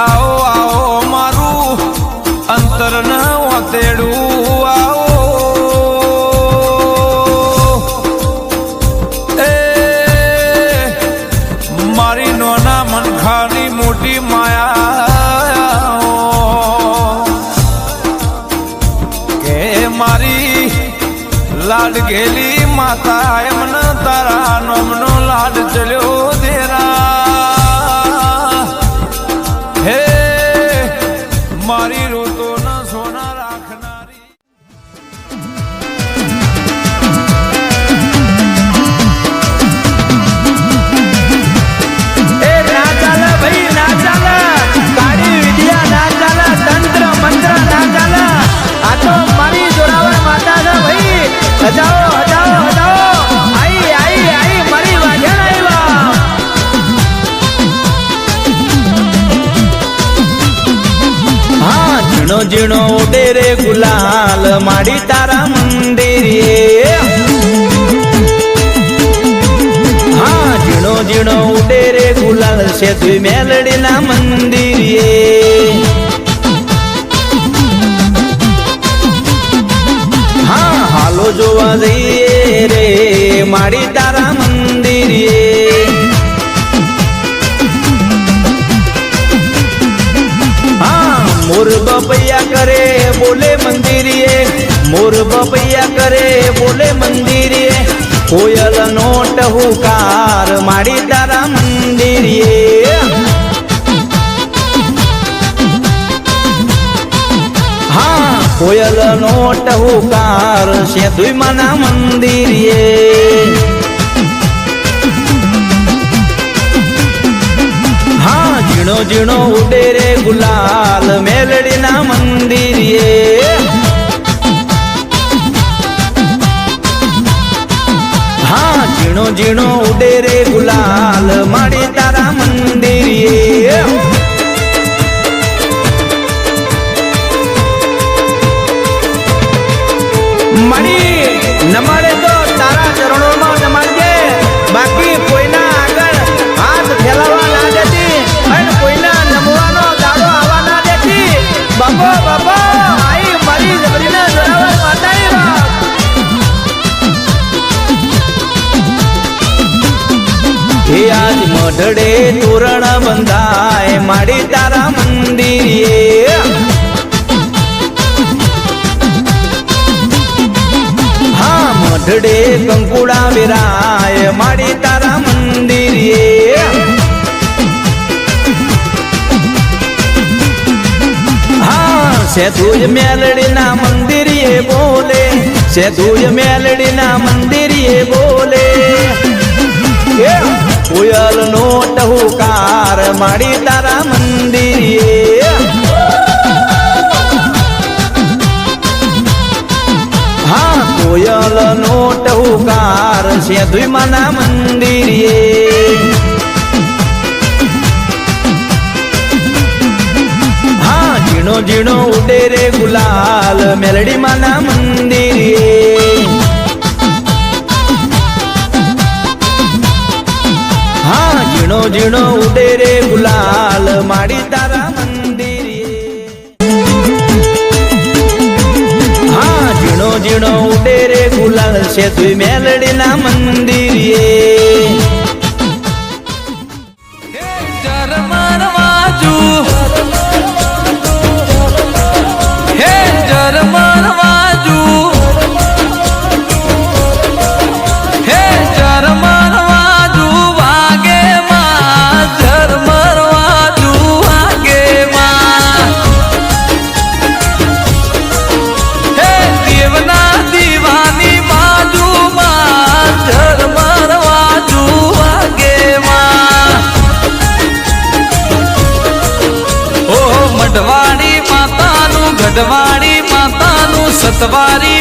આવો આવો મારું અંતર ન વાતેડું. માયા કે મારી લાડ ગેલી માતા એમને તારા નોમનો લાડ ઝીણો ઝીણો ગુલાલ, માડી તારા મંદિરે. હા, ઝીણો ઝીણો ઉડે ગુલાલ ગુલાલ સેતુ મેલડીના મંદિરે. હા, હાલો જોવા જઈએ રે, માડી તારા મંદિરે. હા મોર બપૈયા કરે બોલે મંદિરે મોર બપૈયા કરે, બોલે મંદિરે કોયલ નોટ હુકાર મારી તારા મંદિરે હા, કોયલ નો ટહુકાર સેતુમાના મંદિરે હા ઝીણો ઉડે રે ગુલાલ મેલડીના મંદિરે હા, ઝીણો ઝીણો ઉડે રે ગુલાલ માડી તારા મંદિરે મળી નમાડે મઢડે તોરણ બંધાય, માડી તારા મંદિરે. હા, મઢડે કંકુડા વિરાય, માડી તારા મંદિરે. હા સેતુય મેલડીના મંદિરે બોલે સેતુય મેલડીના મંદિરે બોલે. કોયલ નો ટહુકાર માડી તારા મંદિરે. હા, કોયલ નો ટહુકાર છે ધુમાના મંદિરે. હા, ઝીણો ઝીણો ઉડે રે ગુલાલ મેલડી માના મંદિરે. ઝીણો ઉડે રે ગુલાલ, માડી તારા મંદિરે. હા, ઝીણો ઝીણો ઉડે રે ગુલાલ છે તું મેલડીના મંદિરે. body